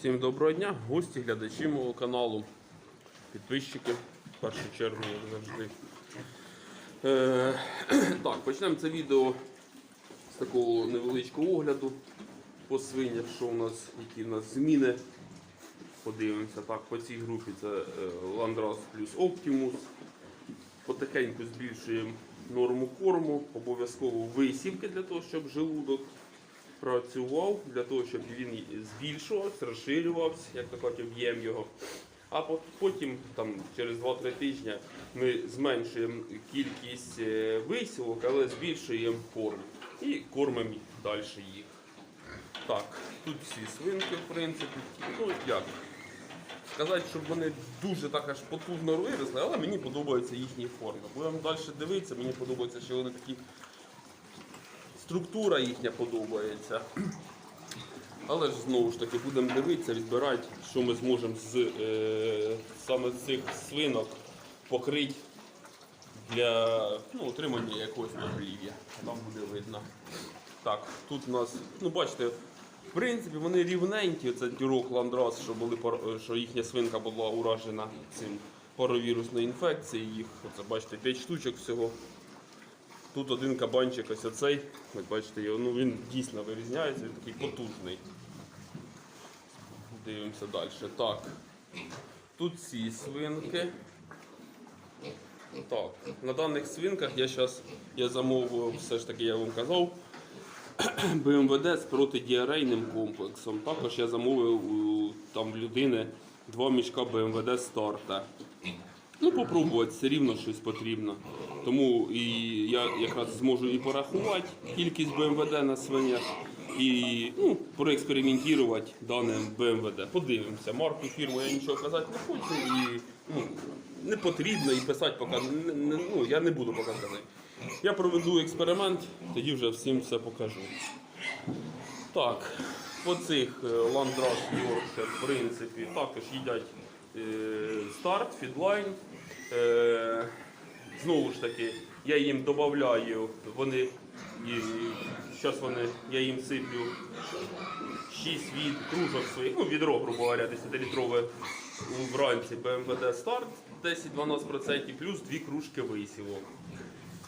Всім доброго дня, гості, глядачі мого каналу, підписчики, в першу чергу, як завжди. Е, так, почнемо це відео з такого невеличкого огляду по свинях, що у нас, які в нас зміни. Подивимося. Так, по цій групі це е, Landras плюс Optimus. Потихеньку збільшуємо норму корму, обов'язково висівки для того, щоб желудок працював для того, щоб він збільшувався, розширювався, як то кажуть, об'єм його. А потім, там, через 2-3 тижні, ми зменшуємо кількість е, висівок, але збільшуємо корм. І кормимо далі їх. Так, тут всі свинки, в принципі. Ну, як? Сказати, щоб вони дуже так аж потужно виросли, але мені подобаються їхні форми. Будемо далі дивитися, мені подобається, що вони такі структура їхня подобається. Але ж знову ж таки будемо дивитися, відбирати, що ми зможемо з е, саме цих свинок покрити для ну, отримання якогось поголів'я. Там буде видно. Так, тут у нас, ну бачите, в принципі вони рівненькі. Це дюрок ландрас, що, були, що їхня свинка була уражена цим паровірусною інфекцією. Їх, оце, бачите, 5 штучок всього. Тут один кабанчик, ось оцей. Ось бачите, ну, він дійсно вирізняється, він такий потужний. Дивимося далі. Так. Тут ці свинки. Так, на даних свинках я зараз я замовив, все ж таки я вам казав, БМВД з протидіарейним комплексом. Також я замовив там людини два мішка БМВД старта. Ну, попробувати, все рівно щось потрібно. Тому і я якраз зможу і порахувати кількість БМВД на свинях, і ну, проекспериментувати дане БМВД. Подивимося. Марку фірму я нічого казати не хочу і ну, не потрібно і писати поки не, не- ну, я не буду показати. Я проведу експеримент, тоді вже всім все покажу. Так, по цих е, Ландрас Йоркшир, в принципі, також їдять е, старт, фідлайн. Е, знову ж таки, я їм додаю, вони, зараз вони, я їм сиплю 6 від кружок своїх, ну відро, грубо говоря, 10-літрове вранці БМВД старт 10-12% плюс 2 кружки висівок.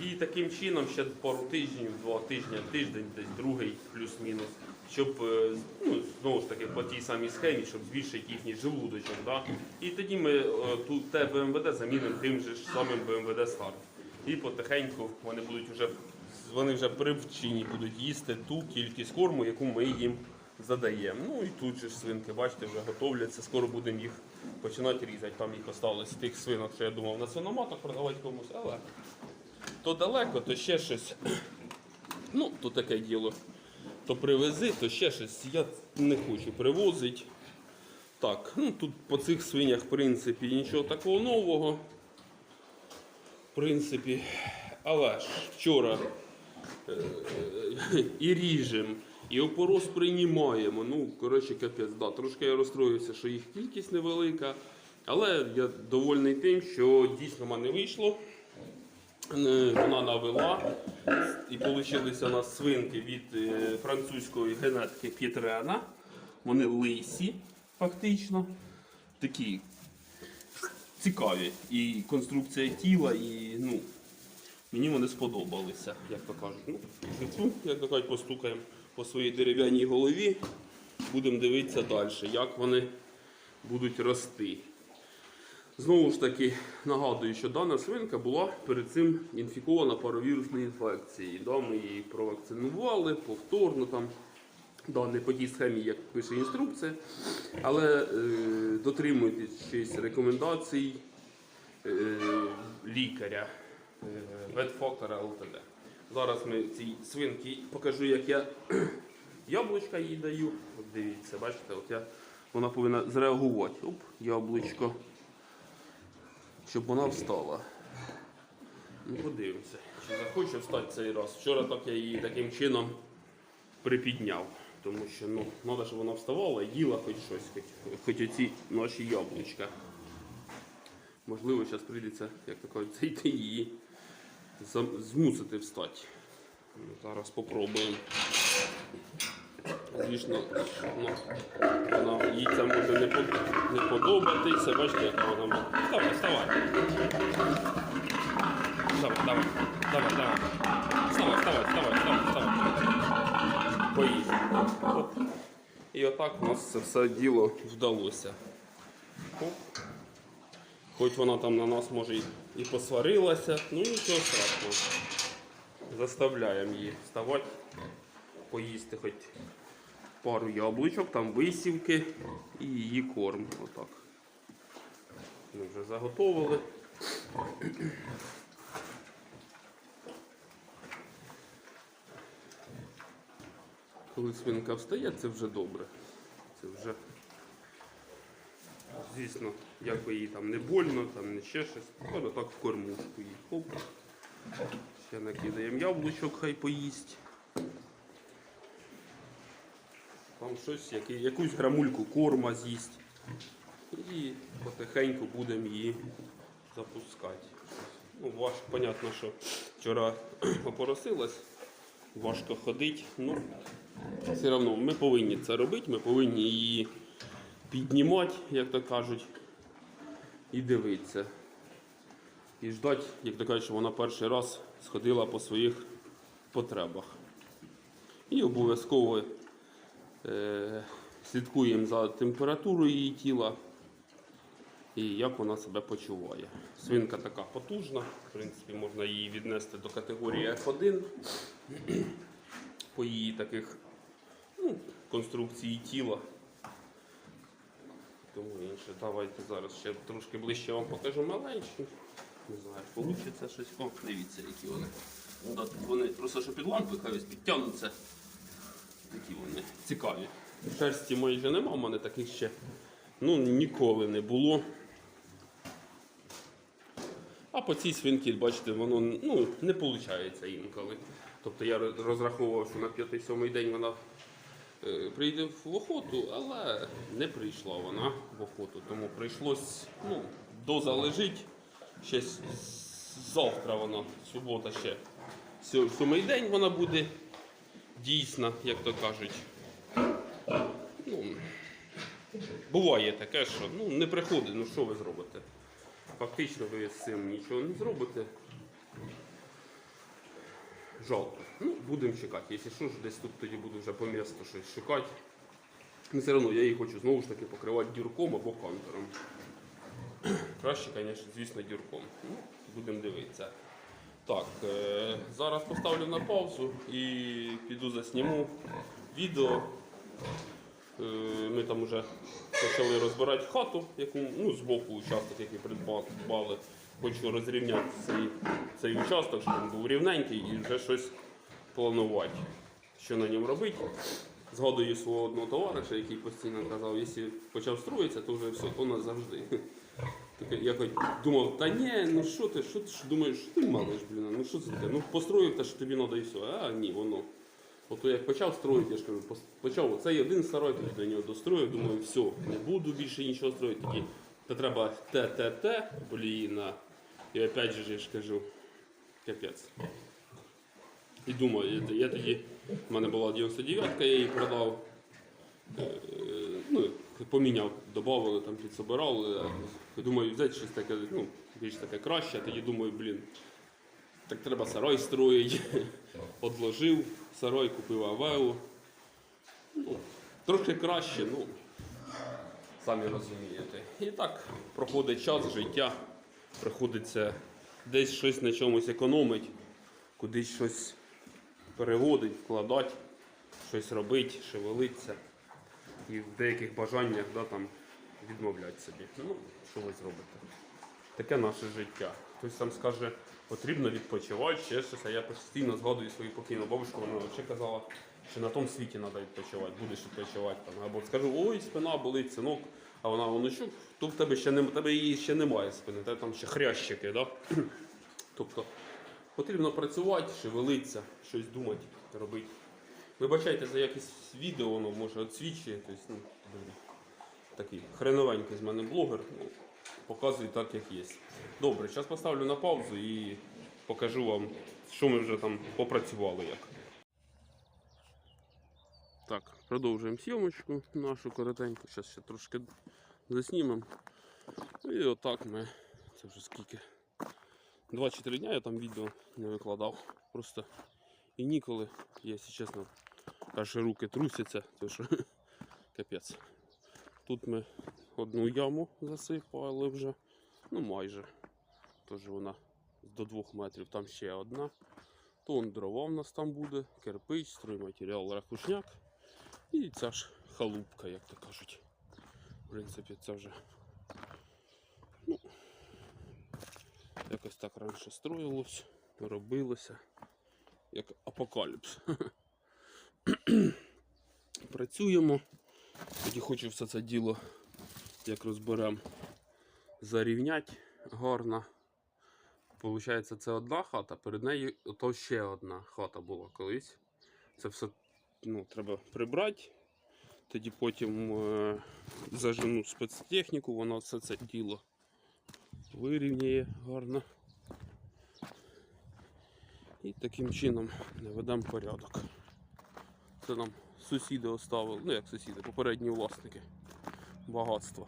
І таким чином ще пару тижнів, два тижні, тиждень, десь другий плюс-мінус, щоб е, ну, знову ж таки по тій самій схемі, щоб збільшити їхній желудочок. Да? І тоді ми е, ту те БМВД замінимо тим же ж самим БМВД старт. І потихеньку вони будуть вже вони вже привчені будуть їсти ту кількість корму, яку ми їм задаємо. Ну і тут же ж свинки, бачите, вже готовляться. Скоро будемо їх починати різати. Там їх осталось тих свинок, що я думав на свиноматах продавати комусь, але то далеко, то ще щось. Ну, то таке діло. То привези, то ще щось. Я не хочу привозити. Так, ну тут по цих свинях, в принципі, нічого такого нового. В принципі, але ж вчора е, і ріжемо, і опорос приймаємо. Ну, коротше, капець, да. Трошки я розстроївся, що їх кількість невелика. Але я довольний тим, що дійсно в мене вийшло. Е, Вона навела. І вийшли у нас свинки від е, французької генетики П'єтрена. Вони лисі, фактично. Такі цікаві. І конструкція тіла, і ну, мені вони сподобалися, як то кажуть. Ну, як то кажуть, постукаємо по своїй дерев'яній голові. Будемо дивитися далі, як вони будуть рости. Знову ж таки, нагадую, що дана свинка була перед цим інфікована паровірусною інфекцією. Да, ми її провакцинували повторно там. Да, не по тій схемі, як пише інструкція, але е, дотримуйтесь щось рекомендацій е, лікаря, е, ЛТД. Зараз ми цій свинки покажу, як я яблучка їй даю. От дивіться, бачите, от я, вона повинна зреагувати. Оп, яблучко щоб вона встала. Ну, подивимося, чи захоче встати цей раз. Вчора так я її таким чином припідняв. Тому що ну, треба, щоб вона вставала їла хоч щось, хоч, хоч оці наші яблучка. Можливо, зараз прийдеться, як то кажуть, зайти її змусити встати. Ну, Зараз спробуємо. Звісно, ну, вона, їй це може не, по- не подобатися. Бачите, як вона. Вставай, вставай. Вставай, давай, давай, давай. Вставай, вставай, вставай, вставай, вставай. Поїсть. Оп. І отак у нас це все діло вдалося. Хоч вона там на нас може і посварилася, ну нічого страшного. Заставляємо її вставати, поїсти хоч пару яблучок, там висівки і її корм. Отак. Ми вже заготовили. Коли свинка встає, це вже добре. Це вже, звісно, якби їй там не больно, там не ще щось. Але так в кормушку їй. Хоп. Ще накидаємо яблучок, хай поїсть. Там щось, якусь грамульку корма з'їсть. І потихеньку будемо її запускати. Ну, важко, понятно, що вчора попоросилась, важко ходити. Ну, все одно ми повинні це робити, ми повинні її піднімати, як то кажуть, і дивитися. І ждати, як то кажуть, що вона перший раз сходила по своїх потребах. І обов'язково слідкуємо за температурою її тіла і як вона себе почуває. Свинка така потужна, в принципі, можна її віднести до категорії F1 по її таких ну, конструкції тіла. Тому інше. Давайте зараз ще трошки ближче вам покажу маленькі. Не знаю, вийде щось. О, дивіться, які вони. Вони просто що під лампи хай підтягнуться. Такі вони цікаві. Шерсті майже нема, у мене таких ще ну, ніколи не було. А по цій свинці, бачите, воно ну, не виходить інколи. Тобто я розраховував, що на п'ятий-сьомий день вона е, прийде в охоту, але не прийшла вона в охоту. Тому прийшлось, ну, доза. Ще завтра вона, субота ще. Сьомий день вона буде дійсна, як то кажуть. Ну, буває таке, що ну, не приходить, ну що ви зробите? Фактично ви з цим нічого не зробите. Жалко. Ну, будемо чекати. Якщо що десь тут тоді буду вже по місту щось шукати. Ну, все одно я її хочу знову ж таки покривати дюрком або кантером. Краще, звісно, звісно, дюрком. Ну, будемо дивитися. Так, е, зараз поставлю на паузу і піду засніму відео. Е, Ми там вже почали розбирати хату, яку, ну, з боку участок, який придбали. Хочу розрівняти цей, цей участок, щоб він був рівненький і вже щось планувати, що на ньому робити. Згадую свого одного товариша, який постійно казав, якщо почав строїтися, то вже все, то назавжди. Таке, я хоч думав, та ні, ну що ти, що ти що думаєш, що ти малиш, блін, ну що це таке? Ну построїв те, що тобі треба і все. А ні, воно. Ото як почав строїти, я ж кажу, почав оцей один сарай, тоді до нього достроїв, думаю, все, не буду більше нічого строїти. Тоді та треба те, те, те, блін. І опять же я ж кажу, капець. І думаю, я, я тоді, в мене була 99-ка, я її продав. Е, ну, поміняв, додавали, там підсобирали. Я думаю, взяти щось таке, ну, більш таке краще, а тоді думаю, блін, так треба сарай строїти. Одложив сарай, купив авеу. Ну, трохи краще, ну, самі розумієте. І так проходить час, життя, приходиться десь щось на чомусь економити, кудись щось переводить, вкладати, щось робити, шевелитися. І в деяких бажаннях да, там, відмовляти собі. Ну, що ви зробите? Таке наше життя. Хтось там скаже, потрібно відпочивати, ще щось, а я постійно згадую свою покійну бабушку, вона взагалі казала, що на тому світі треба відпочивати, будеш відпочивати. Там. Або скажу, ой, спина болить, синок, а вона, ну що, то в тебе ще не, тебе її ще немає спини, тебе там ще хрящики, да? Тобто потрібно працювати, шевелитися, щось думати, робити. Вибачайте за якість відео, воно може відсвічує. Тобто, ну, такий хреновенький з мене блогер. Ну, показую так, як є. Добре, зараз поставлю на паузу і покажу вам, що ми вже там попрацювали як. Так, Продовжуємо зйомочку нашу коротеньку. Зараз ще трошки заснімемо. І отак ми. Це вже скільки. 2-4 дня я там відео не викладав. Просто і ніколи, якщо чесно, аж руки трусяться, то що капець. Тут ми одну яму засипали вже, ну майже. Тож вона до 2 метрів, там ще одна. Тон дрова в нас там буде, кирпич, стройматеріал, рахушняк. І ця ж халупка, як то кажуть. В принципі, це вже ну, якось так раніше строїлось, робилося. Як апокаліпс. Працюємо. Тоді хочу все це діло, як розберемо, зарівняти гарно. Получається, це одна хата, перед нею то ще одна хата була колись. Це все ну, треба прибрати. Тоді потім е, зажену спецтехніку, вона все це діло вирівняє гарно. І таким чином наведемо порядок. Це нам сусіди оставили, ну як сусіди, попередні власники багатства.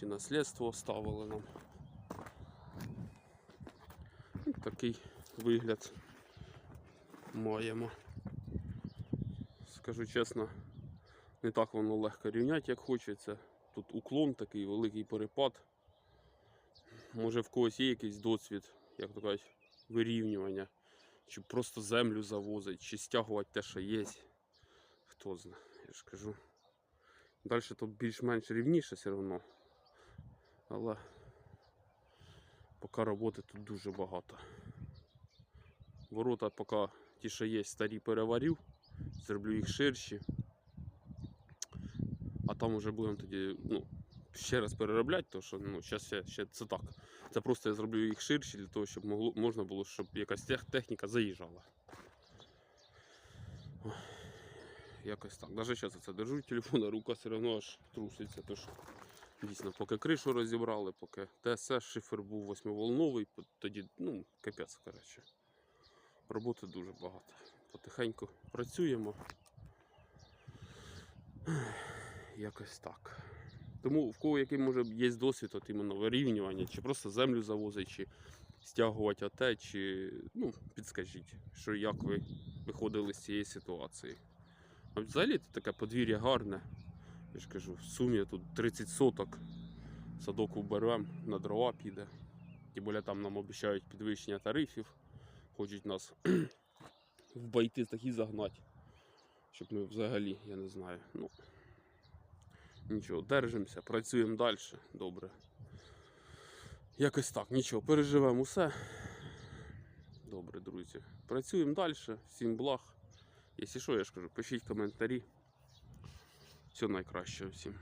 Чи наслідство оставили нам. Ось Такий вигляд маємо. Скажу чесно, не так воно легко рівняти, як хочеться. Тут уклон такий великий перепад. Може в когось є якийсь досвід, як то кажуть, вирівнювання, чи просто землю завозить, чи стягувати те, що є. Хто знає, я ж кажу. Далі тут більш-менш рівніше все одно. Але поки роботи тут дуже багато. Ворота поки ті, що є, старі переварів, зроблю їх ширші. А там вже будемо тоді, ну, ще раз переробляти, тому що ну, зараз ще, ще це так. Це просто я зроблю їх ширші для того, щоб могло, можна було, щоб якась техніка заїжджала. Якось так. Навіть зараз це держу телефон, а рука все одно аж труситься. Тож дійсно, поки кришу розібрали, поки ТСС шифер був восьмиволновий, тоді ну, капець, коротше. Роботи дуже багато. Потихеньку працюємо. Якось так. Тому в кого який може є досвід от іменно вирівнювання, чи просто землю завозить, чи стягувати оте, чи ну, підскажіть, що як ви виходили з цієї ситуації. А взагалі це таке подвір'я гарне. Я ж кажу, в сумі тут 30 соток. Садок уберемо, на дрова піде. Тим більше там нам обіцяють підвищення тарифів. Хочуть нас в байти такі загнати. Щоб ми взагалі, я не знаю. Ну, нічого, держимося, працюємо далі. Добре. Якось так, нічого, переживемо усе. Добре, друзі. Працюємо далі. Всім благ. Якщо що, я ж кажу, пишіть коментарі. Все найкраще всім.